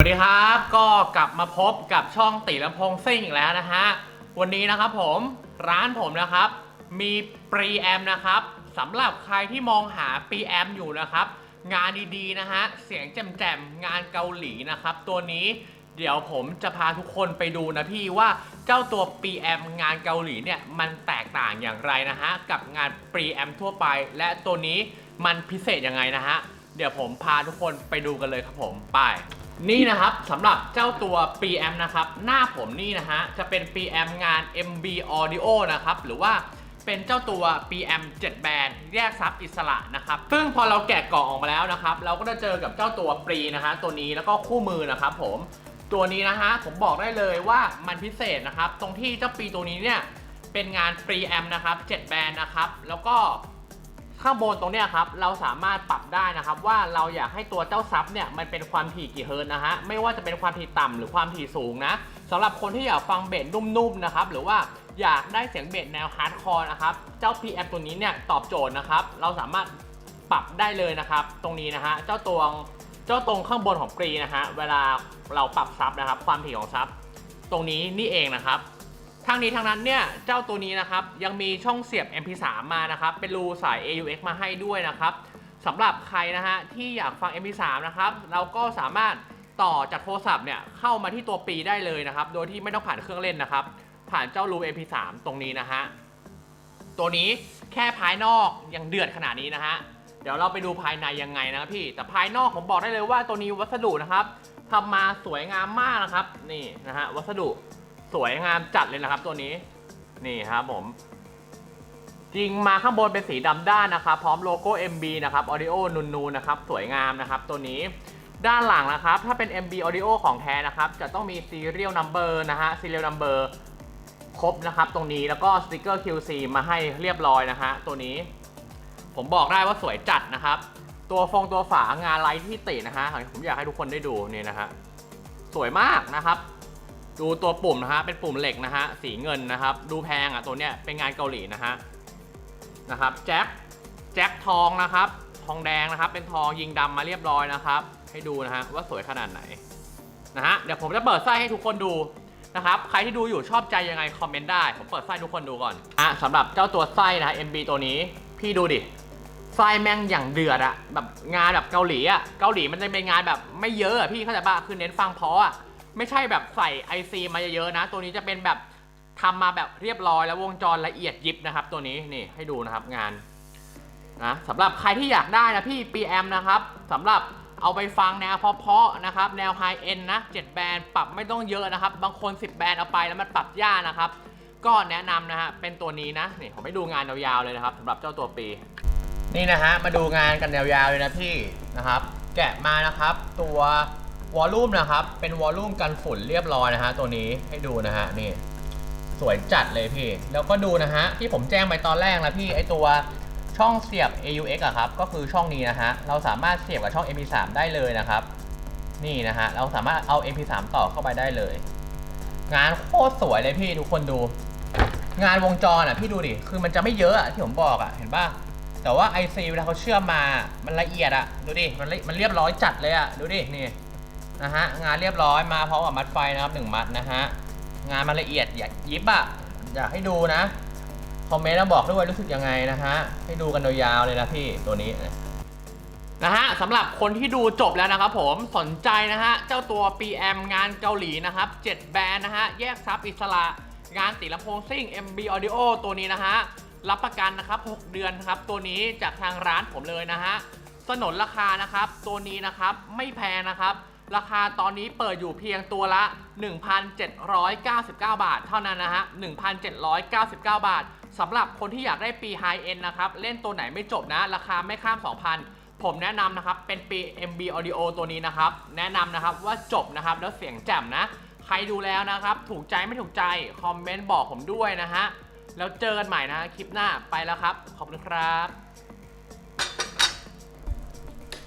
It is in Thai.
สวัสดีครับก็กลับมาพบกับช่องติลำพงซิ่งอีกแล้วนะฮะวันนี้นะครับผมร้านผมนะครับ มีปรีแอมนะครับสำหรับใครที่มองหาปรีแอมอยู่นะครับ งานดีๆนะฮะเสียงแจ่มๆงานเกาหลีนะครับ ตัวนี้เดี๋ยวผมจะพาทุกคนไปดูนะพี่ว่าเจ้าตัว PM งานเกาหลีเนี่ยมันแตกต่างอย่างไรนะฮะกับงาน PM ทั่วไป และตัวนี้มันพิเศษยังไงนะฮะเดี๋ยวผมพาทุกคนไปดูกันเลยครับผมไป นี่นะครับสำหรับเจ้าตัว PM นะครับ หน้าผมนี่นะฮะ จะเป็น PM งาน MB Audio นะครับ หรือว่าเป็นเจ้าตัว PM 7 แบรนด์แยกซับอิสระนะครับ ซึ่งพอเราแกะกล่องออกมาแล้วนะครับ เราก็จะเจอกับเจ้าตัวปรีนะฮะ ตัวนี้แล้วก็คู่มือนะครับผม ตัวนี้นะฮะ ผมบอกได้เลยว่ามันพิเศษนะครับ ตรงที่เจ้าปีตัวนี้เนี่ย เป็นงานปรีแอมนะครับ 7 แบรนด์นะครับ แล้วก็ ข้างบนตรงเนี้ยครับเราสามารถปรับได้นะครับ ว่าเราอยากให้ตัวเจ้าซับเนี่ยมันเป็นความถี่กี่เฮิร์ตนะฮะไม่ว่าจะเป็นความถี่ต่ำหรือความถี่สูงนะสำหรับคนที่อยากฟังเบสนุ่มๆนะครับหรือว่าอยากได้เสียงเบสแนวฮาร์ดคอร์นะครับเจ้า PM ตัวนี้เนี่ยตอบโจทย์นะครับ เราสามารถปรับได้เลยนะครับ ตรงนี้นะฮะเจ้าตัวเจ้าตรงข้างบนของปรีนะฮะเวลาเราปรับซับนะครับ ความถี่ของซับตรงนี้นี่เองนะครับ ทั้งนี้ทั้งนั้นเนี่ยเจ้าตัวนี้นะครับยังมีช่องเสียบ MP3 มานะครับเป็นรูสาย AUX มาให้ด้วยนะครับสำหรับใครนะฮะที่อยากฟัง MP3 นะครับเราก็สามารถต่อจากโทรศัพท์เนี่ยเข้ามาที่ตัวปีได้เลยนะครับ โดยที่ไม่ต้องผ่านเครื่องเล่นนะครับ ผ่านเจ้ารู MP3 ตรงนี้นะฮะตัวนี้แค่ภายนอกยังเดือดขนาดนี้นะฮะเดี๋ยวเราไปดูภายในยังไงนะครับพี่แต่ภายนอกผมบอกได้เลยว่าตัวนี้วัสดุนะครับทำมาสวยงามมากนะครับนี่นะฮะวัสดุ สวยงามจัดเลยนะครับตัวนี้ นี่ครับผม จริงมาข้างบนเป็นสีดำด้านนะครับ พร้อมโลโก้ MB นะครับ Audio นูนๆนะครับ สวยงามนะครับตัวนี้ด้านหลังนะครับ ถ้าเป็น MB Audio ของแท้นะครับ จะต้องมี Serial Number นะฮะ Serial Number ครบนะครับ ตรงนี้แล้วก็สติกเกอร์ QC มาให้เรียบร้อยนะฮะตัวนี้ ผมบอกได้ว่าสวยจัดนะครับ ตัวฟงตัวฝางานไลท์ที่ตินะฮะผมอยากให้ทุกคนได้ดูนี่นะฮะสวยมากนะครับ ดูตัวปุ่มนะฮะเป็นปุ่มเหล็กนะฮะสีเงินนะครับ ดูแพงอะตัวเนี้ยเป็นงานเกาหลีนะฮะนะครับแจ็คแจ็คทองนะครับ ทองแดงนะครับ เป็นทองยิงดำมาเรียบร้อยนะครับ ให้ดูนะฮะว่าสวยขนาดไหนนะฮะเดี๋ยวผมจะเปิดไส้ให้ทุกคนดูนะครับใครที่ดูอยู่ชอบใจยังไงคอมเมนต์ได้ผมเปิดไส้ทุกคนดูก่อนอะสำหรับเจ้าตัวไส้นะฮะ MB ตัวนี้พี่ดูดิไส้แม่งอย่างเดือดอะแบบงานแบบเกาหลีอะเกาหลีมันจะเป็นงานแบบไม่เยอะอะพี่เข้าใจปะคือเน้นฟังเพราะอะ ไม่ใช่แบบใส่ IC มาเยอะๆนะ ตัวนี้จะเป็นแบบทำมาแบบเรียบร้อยแล้ววงจรละเอียดยิบนะครับ ตัวนี้นี่ให้ดูนะครับงานนะสำหรับใครที่อยากได้นะพี่ PM นะครับสำหรับเอาไปฟังแนวเพาะๆนะครับ แนวไฮเอ็นนะ7แบรนด์ปรับไม่ต้องเยอะนะครับ บางคน 10 แบรนด์เอาไปแล้วมันปรับยากนะครับ ก็แนะนำนะฮะเป็นตัวนี้นะนี่ผมให้ดูงานยาวๆเลยนะครับสำหรับเจ้าตัวปี นี่นะฮะมาดูงานกันยาวๆเลยนะพี่นะครับ แกะมานะครับ ตัว วอลลุ่มนะครับ เป็นวอลลุ่มกันฝุ่นเรียบร้อยนะฮะตัวนี้ให้ดูนะฮะนี่ สวยจัดเลยพี่ แล้วก็ดูนะฮะที่ผมแจ้งไปตอนแรกนะพี่ไอตัวช่องเสียบ AUX อะครับก็คือช่องนี้นะฮะเราสามารถเสียบกับช่อง MP3 ได้เลยนะครับนี่นะฮะเราสามารถเอา MP3 ต่อเข้าไปได้เลย งานโคตรสวยเลยพี่ทุกคนดู งานวงจรอะพี่ดูดิคือมันจะไม่เยอะอะที่ผมบอกอะเห็นป่ะแต่ว่า IC เวลาเขาเชื่อมมามันละเอียดอะดูดิมันมันเรียบร้อยจัดเลยอะดูดินี่ นะฮะงานเรียบร้อยมาพร้อมกับมัดไฟนะครับหนึ่งมัดนะฮะงานมันละเอียดอยากยิบอะอยากให้ดูนะคอมเมนต์แล้วบอกด้วยรู้สึกยังไงนะฮะให้ดูกันยาวๆเลยนะพี่ตัวนี้นะฮะสำหรับคนที่ดูจบแล้วนะครับผมสนใจนะฮะเจ้าตัว PM งานเกาหลีนะครับ 7 แบรนด์นะฮะแยกซับอิสระงานติลำโพงซิ่ง MB Audio ตัวนี้นะฮะรับประกันนะครับ 6 เดือนครับตัวนี้จากทางร้านผมเลยนะฮะสนนราคานะครับ ตัวนี้นะครับไม่แพงนะครับ ราคาตอนนี้เปิดอยู่เพียงตัวละ 1,799 บาท เท่านั้นนะฮะ 1,799 บาทสำหรับคนที่อยากได้ปี High End นะครับ เล่นตัวไหนไม่จบนะ ราคาไม่ข้าม 2,000 ผมแนะนำนะครับ เป็นปี MB Audio ตัวนี้นะครับ แนะนำนะครับว่าจบนะครับ แล้วเสียงแจ่มนะ ใครดูแล้วนะครับ ถูกใจไม่ถูกใจ คอมเมนต์บอกผมด้วยนะฮะ แล้วเจอกันใหม่นะฮะคลิปหน้าไปแล้วครับ ขอบคุณครับ